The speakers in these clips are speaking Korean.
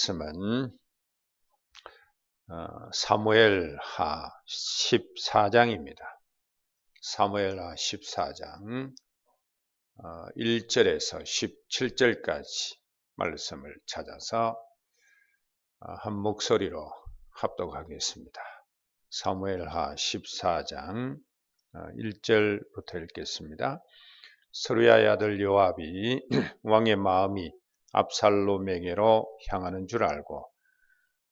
말씀은 어, 사무엘 하 14장입니다. 사무엘 하 14장 1절에서 17절까지 말씀을 찾아서 어, 한 목소리로 합독하겠습니다. 사무엘 하 14장 1절부터 어, 읽겠습니다. 서루야의 아들 요압이 왕의 마음이 압살롬에게로 향하는 줄 알고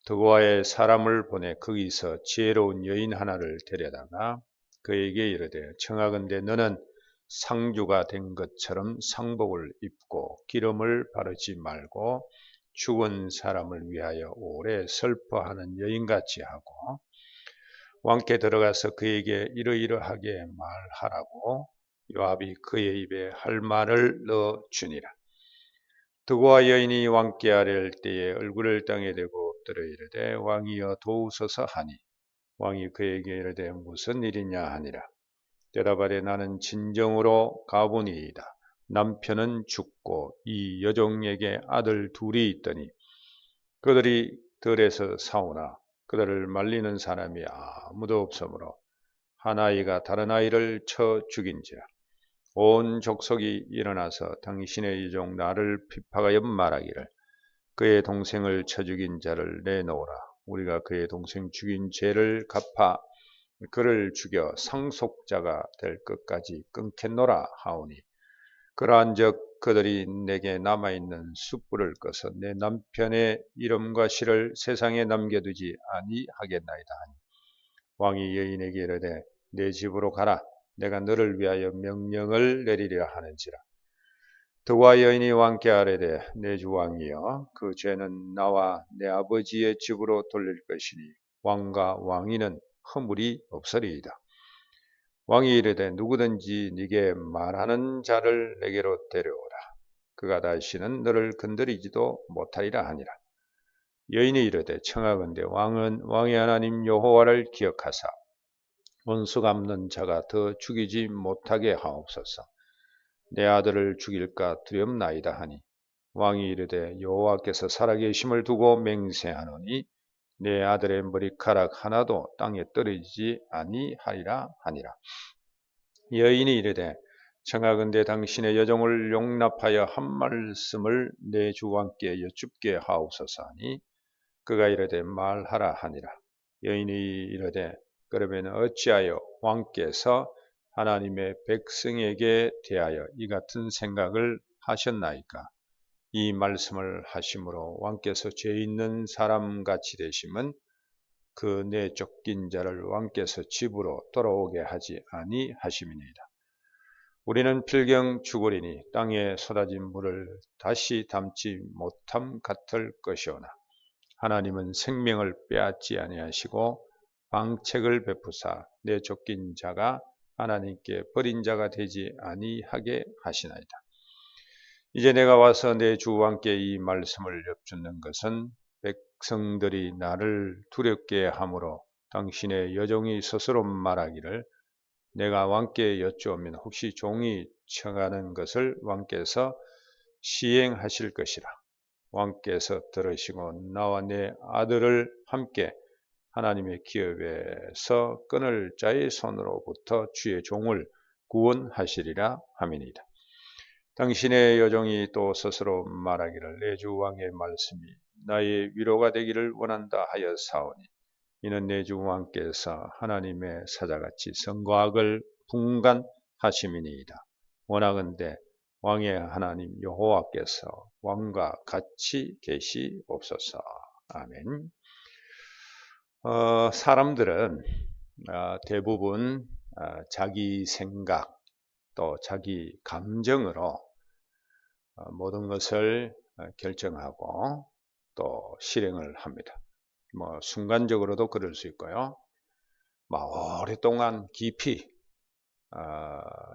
드고아의 사람을 보내 거기서 지혜로운 여인 하나를 데려다가 그에게 이르되 청하건대 너는 상주가 된 것처럼 상복을 입고 기름을 바르지 말고 죽은 사람을 위하여 오래 슬퍼하는 여인같이 하고 왕께 들어가서 그에게 이러이러하게 말하라고 요압이 그의 입에 할 말을 넣어 주니라. 드고와 여인이 왕께 아랠 때에 얼굴을 땅에 대고 엎드려 이르되 왕이여 도우소서 하니. 왕이 그에게 이르되 무슨 일이냐 하니라. 대답하되 나는 진정으로 가보니이다. 남편은 죽고 이 여종에게 아들 둘이 있더니 그들이 들에서 사오나 그들을 말리는 사람이 아무도 없으므로 한 아이가 다른 아이를 쳐 죽인지라 온 족속이 일어나서 당신의 이종 나를 피파하여 말하기를 그의 동생을 쳐 죽인 자를 내놓으라. 우리가 그의 동생 죽인 죄를 갚아 그를 죽여 상속자가 될 것까지 끊겠노라 하오니 그러한즉 그들이 내게 남아있는 숯불을 꺼서 내 남편의 이름과 시를 세상에 남겨두지 아니하겠나이다 하니 왕이 여인에게 이르되 내 집으로 가라 내가 너를 위하여 명령을 내리려 하는지라. 드와 여인이 왕께 아뢰되 내 주 왕이여 그 죄는 나와 내 아버지의 집으로 돌릴 것이니 왕과 왕위는 허물이 없으리이다. 왕이 이르되 누구든지 네게 말하는 자를 내게로 데려오라. 그가 다시는 너를 건드리지도 못하리라 하니라. 여인이 이르되 청하건대 왕은 왕의 하나님 여호와를 기억하사 원수 갚는 자가 더 죽이지 못하게 하옵소서. 내 아들을 죽일까 두렵나이다 하니 왕이 이르되 여호와께서 살아계심을 두고 맹세하노니 내 아들의 머리카락 하나도 땅에 떨어지지 아니하리라 하니라. 여인이 이르되 청하건대 당신의 여종을 용납하여 한 말씀을 내 주왕께 여쭙게 하옵소서 하니 그가 이르되 말하라 하니라. 여인이 이르되 그러면 어찌하여 왕께서 하나님의 백성에게 대하여 이 같은 생각을 하셨나이까? 이 말씀을 하심으로 왕께서 죄 있는 사람 같이 되심은 그 내 쫓긴 자를 왕께서 집으로 돌아오게 하지 아니하심이니이다. 우리는 필경 죽으리니 땅에 쏟아진 물을 다시 담지 못함 같을 것이오나 하나님은 생명을 빼앗지 아니하시고 방책을 베푸사 내 쫓긴 자가 하나님께 버린 자가 되지 아니하게 하시나이다. 이제 내가 와서 내 주왕께 이 말씀을 엽주는 것은 백성들이 나를 두렵게 함으로 당신의 여종이 스스로 말하기를 내가 왕께 여쭈오면 혹시 종이 청하는 것을 왕께서 시행하실 것이라. 왕께서 들으시고 나와 내 아들을 함께 하나님의 기업에서 끊을 자의 손으로부터 주의 종을 구원하시리라 하민이다. 당신의 여종이 또 스스로 말하기를 내 주 왕의 말씀이 나의 위로가 되기를 원한다 하여 사오니 이는 내 주 왕께서 하나님의 사자같이 성과학을 분간하심이니이다. 원하건대 왕의 하나님 여호와께서 왕과 같이 계시옵소서. 아멘. 어, 사람들은 어, 대부분 어, 자기 생각 또 자기 감정으로 어, 모든 것을 어, 결정하고 또 실행을 합니다. 뭐 순간적으로도 그럴 수 있고요. 뭐 오랫동안 깊이 어,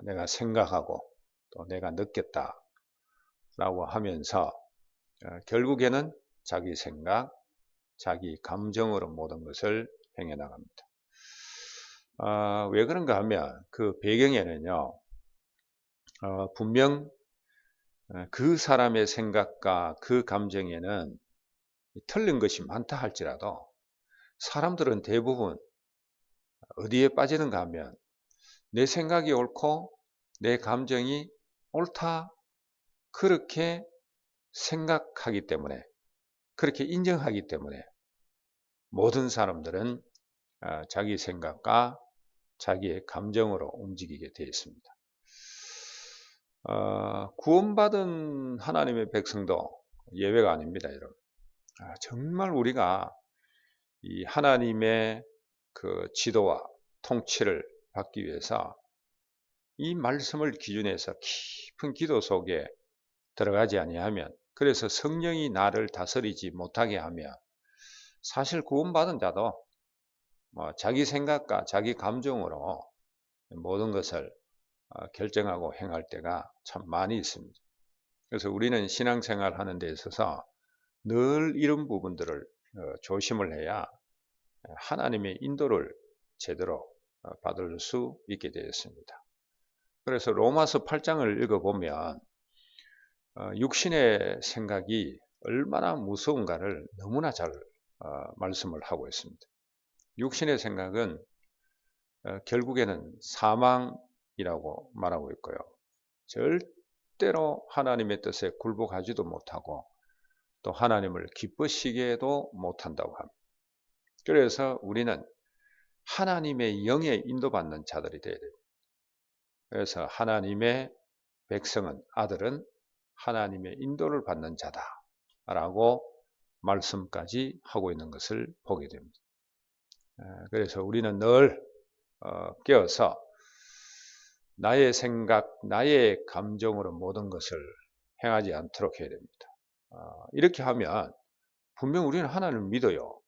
내가 생각하고 또 내가 느꼈다라고 하면서 결국에는 자기 생각, 자기 감정으로 모든 것을 행해 나갑니다. 아, 왜 그런가 하면 그 배경에는요, 어, 분명 어, 그 사람의 생각과 그 감정에는 틀린 것이 많다 할지라도 사람들은 대부분 어디에 빠지는가 하면 내 생각이 옳고 내 감정이 옳다 그렇게 생각하기 때문에 그렇게 인정하기 때문에 모든 사람들은 아, 자기 생각과 자기의 감정으로 움직이게 되어 있습니다. 어, 구원받은 하나님의 백성도 예외가 아닙니다, 여러분. 아, 정말 우리가 이 하나님의 그 지도와 통치를 받기 위해서 이 말씀을 기준해서 깊은 기도 속에 들어가지 아니하면 그래서 성령이 나를 다스리지 못하게 하면 사실 구원받은 자도 뭐 자기 생각과 자기 감정으로 모든 것을 어, 결정하고 행할 때가 참 많이 있습니다. 그래서 우리는 신앙생활 하는 데 있어서 늘 이런 부분들을 어, 조심을 해야 하나님의 인도를 제대로 어, 받을 수 있게 되었습니다. 그래서 로마서 8장을 읽어보면 육신의 생각이 얼마나 무서운가를 너무나 잘 말씀을 하고 있습니다. 육신의 생각은 결국에는 사망 이라고 말하고 있고요. 절대로 하나님의 뜻에 굴복하지도 못하고 또 하나님을 기쁘시게도 못한다고 합니다. 그래서 우리는 하나님의 영에 인도받는 자들이 되어야 됩니다. 그래서 하나님의 백성은 아들은 하나님의 인도를 받는 자다라고 말씀까지 하고 있는 것을 보게 됩니다. 그래서 우리는 늘 어, 깨어서 나의 생각, 나의 감정으로 모든 것을 행하지 않도록 해야 됩니다. 아, 이렇게 하면 분명 우리는 하나님을 믿어요.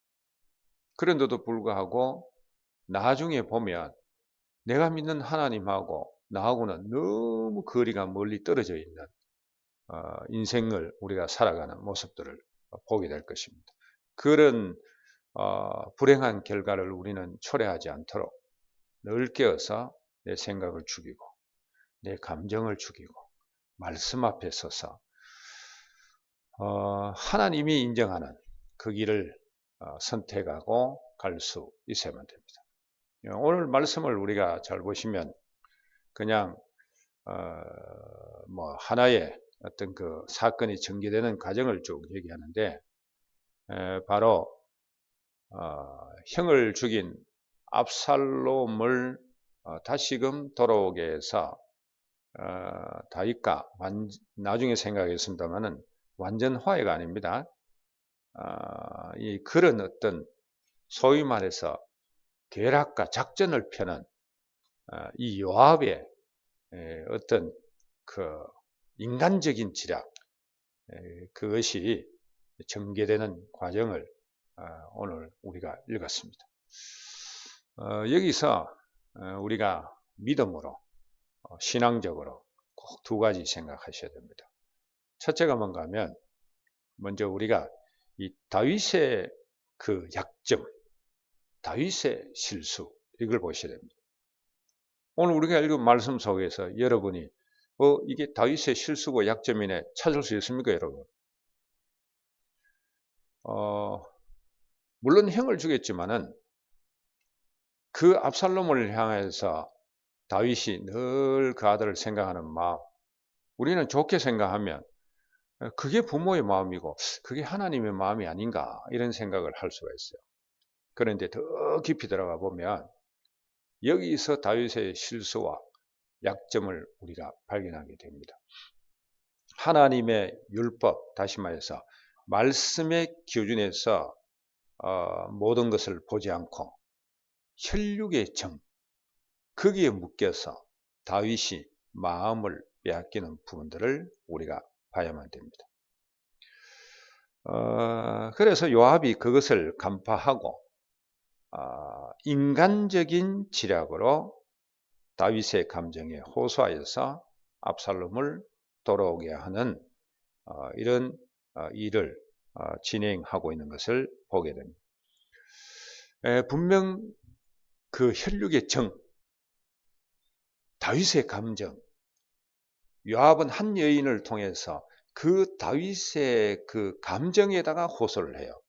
그런데도 불구하고 나중에 보면 내가 믿는 하나님하고 나하고는 너무 거리가 멀리 떨어져 있는 어, 인생을 우리가 살아가는 모습들을 보게 될 것입니다. 그런 어, 불행한 결과를 우리는 초래하지 않도록 늘 깨어서 내 생각을 죽이고 내 감정을 죽이고 말씀 앞에 서서 어, 하나님이 인정하는 그 길을 어, 선택하고 갈 수 있어야만 됩니다. 오늘 말씀을 우리가 잘 보시면 그냥 어, 뭐 하나의 어떤 그 사건이 전개되는 과정을 쭉 얘기하는데 에, 바로 어, 형을 죽인 압살롬을 어, 다시금 돌아오게 해서 어, 다윗과 완, 나중에 생각했습니다만은 완전 화해가 아닙니다. 어, 이 그런 어떤 소위 말해서 계략과 작전을 펴는 어, 이 요압의 에, 어떤 그 인간적인 지략 에, 그것이 전개되는 과정을 어, 오늘 우리가 읽었습니다. 어, 여기서 어, 우리가 믿음으로 어, 신앙적으로 꼭 두 가지 생각하셔야 됩니다. 첫째가 뭔가 하면 먼저 우리가 이 다윗의 그 약점, 다윗의 실수 이걸 보셔야 됩니다. 오늘 우리가 읽은 말씀 속에서 여러분이 어 이게 다윗의 실수고 약점이네 찾을 수 있습니까, 여러분? 어 물론 형을 주겠지만은 그 압살롬을 향해서 다윗이 늘 그 아들을 생각하는 마음, 우리는 좋게 생각하면 그게 부모의 마음이고 그게 하나님의 마음이 아닌가 이런 생각을 할 수가 있어요. 그런데 더 깊이 들어가 보면 여기서 다윗의 실수와 약점을 우리가 발견하게 됩니다. 하나님의 율법, 다시 말해서 말씀의 기준에서 어, 모든 것을 보지 않고 혈육의 정, 거기에 묶여서 다윗이 마음을 빼앗기는 부분들을 우리가 봐야만 됩니다. 어, 그래서 요압이 그것을 간파하고 어, 인간적인 지략으로 다윗의 감정에 호소하여서 압살롬을 돌아오게 하는 어, 이런 어, 일을 어, 진행하고 있는 것을 보게 됩니다. 에, 분명 그 혈육의 정, 다윗의 감정, 요압은 한 여인을 통해서 그 다윗의 그 감정에다가 호소를 해요.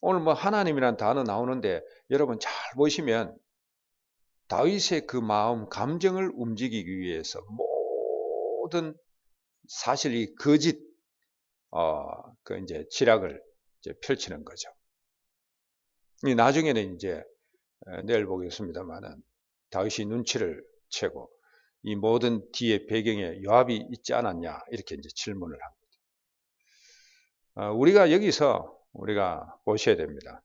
오늘 뭐 하나님이란 단어 나오는데 여러분 잘 보시면 다윗의 그 마음, 감정을 움직이기 위해서 모든 사실 이 거짓, 어, 그 이제 지략을 이제 펼치는 거죠. 나중에는 이제 내일 보겠습니다만은 다윗이 눈치를 채고 이 모든 뒤에 배경에 요압이 있지 않았냐 이렇게 이제 질문을 합니다. 어, 우리가 여기서 우리가 보셔야 됩니다.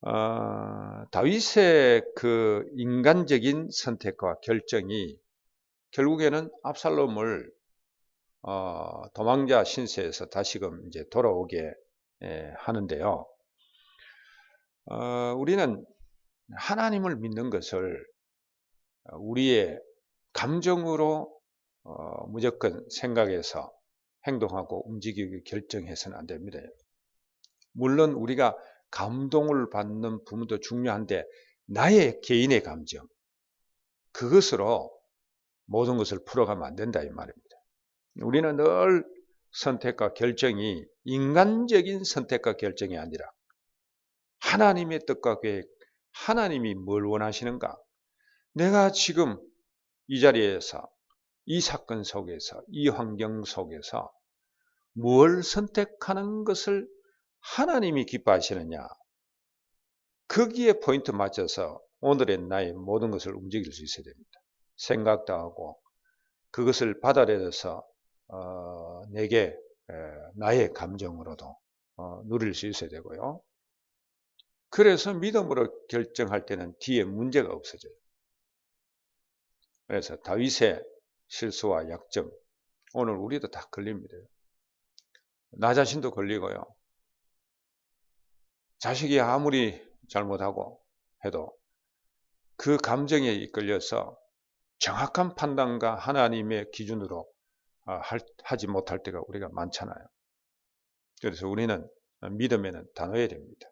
어, 다윗의 그 인간적인 선택과 결정이 결국에는 압살롬을 어, 도망자 신세에서 다시금 이제 돌아오게 예, 하는데요. 어, 우리는 하나님을 믿는 것을 우리의 감정으로 어, 무조건 생각해서 행동하고 움직이기 결정해서는 안 됩니다. 물론 우리가 감동을 받는 부분도 중요한데 나의 개인의 감정 그것으로 모든 것을 풀어가면 안 된다 이 말입니다. 우리는 늘 선택과 결정이 인간적인 선택과 결정이 아니라 하나님의 뜻과 계획, 하나님이 뭘 원하시는가? 내가 지금 이 자리에서 이 사건 속에서 이 환경 속에서 뭘 선택하는 것을 하나님이 기뻐하시느냐? 거기에 포인트 맞춰서 오늘의 나의 모든 것을 움직일 수 있어야 됩니다. 생각도 하고 그것을 받아들여서 어, 내게 에, 나의 감정으로도 어, 누릴 수 있어야 되고요. 그래서 믿음으로 결정할 때는 뒤에 문제가 없어져요. 그래서 다윗의 실수와 약점 오늘 우리도 다 걸립니다. 나 자신도 걸리고요. 자식이 아무리 잘못하고 해도 그 감정에 이끌려서 정확한 판단과 하나님의 기준으로 아, 하지 못할 때가 우리가 많잖아요. 그래서 우리는 믿음에는 단호해야 됩니다.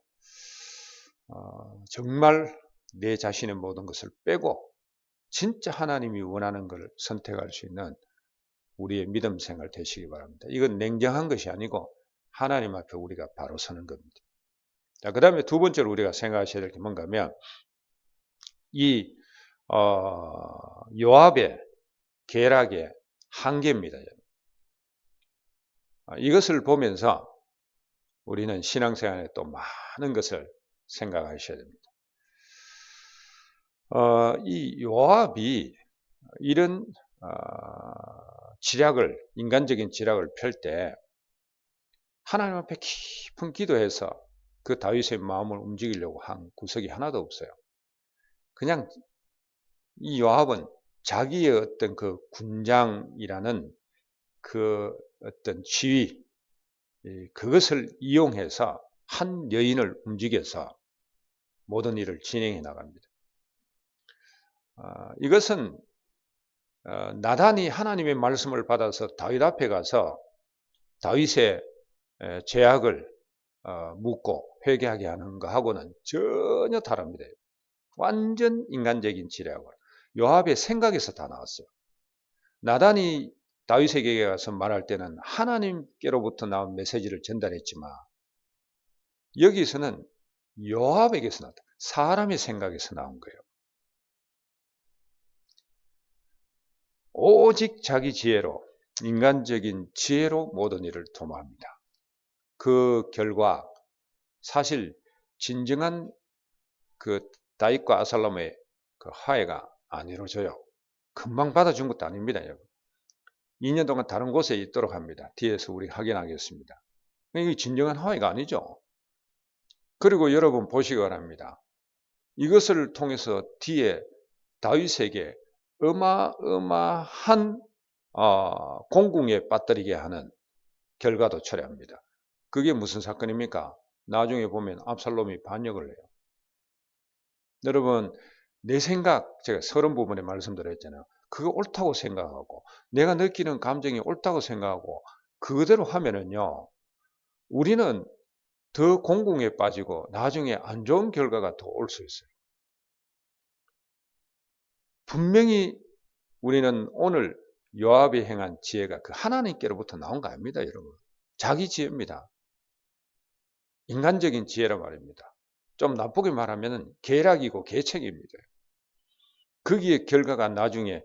어, 정말 내 자신의 모든 것을 빼고 진짜 하나님이 원하는 것을 선택할 수 있는 우리의 믿음 생활 되시기 바랍니다. 이건 냉정한 것이 아니고 하나님 앞에 우리가 바로 서는 겁니다. 자, 그 다음에 두 번째로 우리가 생각하셔야 될 게 뭔가 하면 이 어, 요압의 계략의 한계입니다. 아, 이것을 보면서 우리는 신앙생활에 또 많은 것을 생각하셔야 됩니다. 어, 이 요압이 이런 어, 지략을 인간적인 지략을 펼 때 하나님 앞에 깊은 기도해서 그 다윗의 마음을 움직이려고 한 구석이 하나도 없어요. 그냥 이 요압은 자기의 어떤 그 군장이라는 그 어떤 지위 그것을 이용해서 한 여인을 움직여서 모든 일을 진행해 나갑니다. 아, 이것은 어, 나단이 하나님의 말씀을 받아서 다윗 앞에 가서 다윗의 어, 묻고 회개하게 하는 것하고는 전혀 다릅니다. 완전 인간적인 지략을. 요압의 생각에서 다 나왔어요. 나단이 다윗에게 가서 말할 때는 하나님께로부터 나온 메시지를 전달했지만 여기서는 요압에게서 나왔다. 사람의 생각에서 나온 거예요. 오직 자기 지혜로 인간적인 지혜로 모든 일을 도모합니다. 그 결과 사실 진정한 그 다윗과 아살롬의 그 화해가 안 이루어져요. 금방 받아준 것도 아닙니다, 여러분. 2년 동안 다른 곳에 있도록 합니다. 뒤에서 우리 확인하겠습니다. 이게 진정한 화해가 아니죠. 그리고 여러분 보시기 바랍니다. 이것을 통해서 뒤에 다윗에게 어마어마한 어, 공궁에 빠뜨리게 하는 결과도 처리합니다. 그게 무슨 사건입니까? 나중에 보면 압살롬이 반역을 해요. 여러분 내 생각 제가 서른 부분에 말씀드렸잖아요. 그거 옳다고 생각하고 내가 느끼는 감정이 옳다고 생각하고 그대로 하면은요. 우리는 더 공공에 빠지고 나중에 안 좋은 결과가 더 올 수 있어요. 분명히 우리는 오늘 요압이 행한 지혜가 그 하나님께로부터 나온 거 아닙니다, 여러분. 자기 지혜입니다. 인간적인 지혜라 말입니다. 좀 나쁘게 말하면 계략이고 계책입니다. 거기에 결과가 나중에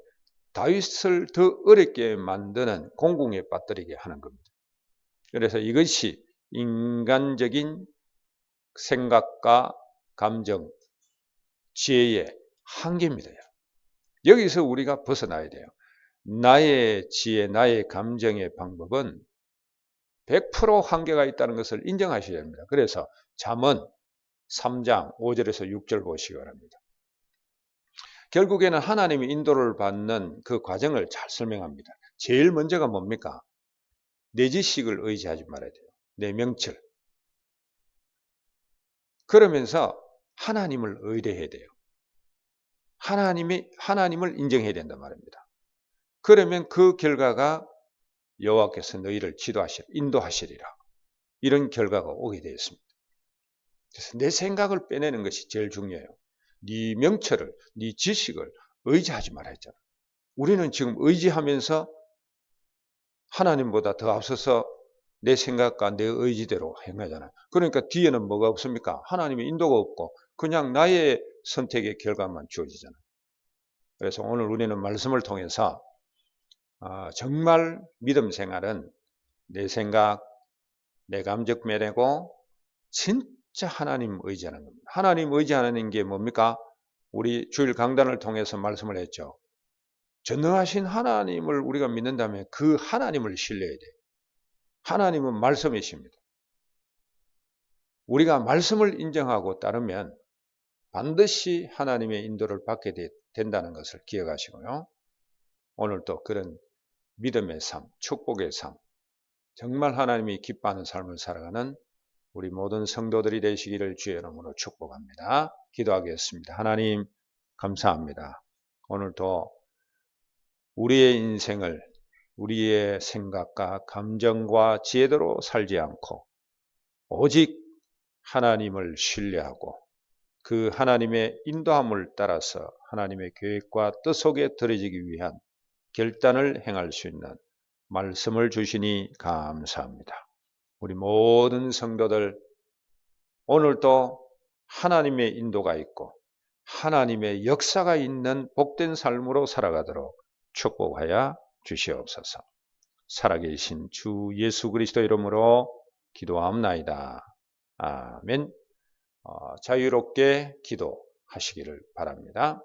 다윗을 더 어렵게 만드는 공공에 빠뜨리게 하는 겁니다. 그래서 이것이 인간적인 생각과 감정, 지혜의 한계입니다. 여기서 우리가 벗어나야 돼요. 나의 지혜, 나의 감정의 방법은 100% 한계가 있다는 것을 인정하셔야 됩니다. 그래서 잠언 3장 5절에서 6절 보시기 바랍니다. 결국에는 하나님의 인도를 받는 그 과정을 잘 설명합니다. 제일 먼저가 뭡니까? 내 지식을 의지하지 말아야 돼요. 내 명철. 그러면서 하나님을 의뢰해야 돼요. 하나님이 하나님을 인정해야 된단 말입니다. 그러면 그 결과가 여호와께서 너희를 지도하실 인도하시리라. 이런 결과가 오게 되었습니다. 그래서 내 생각을 빼내는 것이 제일 중요해요. 네 명철을, 네 지식을 의지하지 말아 했잖아. 우리는 지금 의지하면서 하나님보다 더 앞서서 내 생각과 내 의지대로 행하잖아요. 그러니까 뒤에는 뭐가 없습니까? 하나님의 인도가 없고 그냥 나의 선택의 결과만 주어지잖아요. 그래서 오늘 우리는 말씀을 통해서 아, 정말 믿음 생활은 내 생각, 내 감적 매내고 진짜 하나님 의지하는 겁니다. 하나님 의지하는 게 뭡니까? 우리 주일 강단을 통해서 말씀을 했죠. 전능하신 하나님을 우리가 믿는다면 그 하나님을 신뢰해야 돼요. 하나님은 말씀이십니다. 우리가 말씀을 인정하고 따르면 반드시 하나님의 인도를 받게 된다는 것을 기억하시고요. 오늘도 그런 믿음의 삶, 축복의 삶, 정말 하나님이 기뻐하는 삶을 살아가는 우리 모든 성도들이 되시기를 주의 이름으로 축복합니다. 기도하겠습니다. 하나님 감사합니다. 오늘도 우리의 인생을 우리의 생각과 감정과 지혜대로 살지 않고 오직 하나님을 신뢰하고 그 하나님의 인도함을 따라서 하나님의 계획과 뜻 속에 들어지기 위한 결단을 행할 수 있는 말씀을 주시니 감사합니다. 우리 모든 성도들 오늘도 하나님의 인도가 있고 하나님의 역사가 있는 복된 삶으로 살아가도록 축복하여 주시옵소서. 살아계신 주 예수 그리스도 이름으로 기도함나이다. 아멘. 어, 자유롭게 기도하시기를 바랍니다.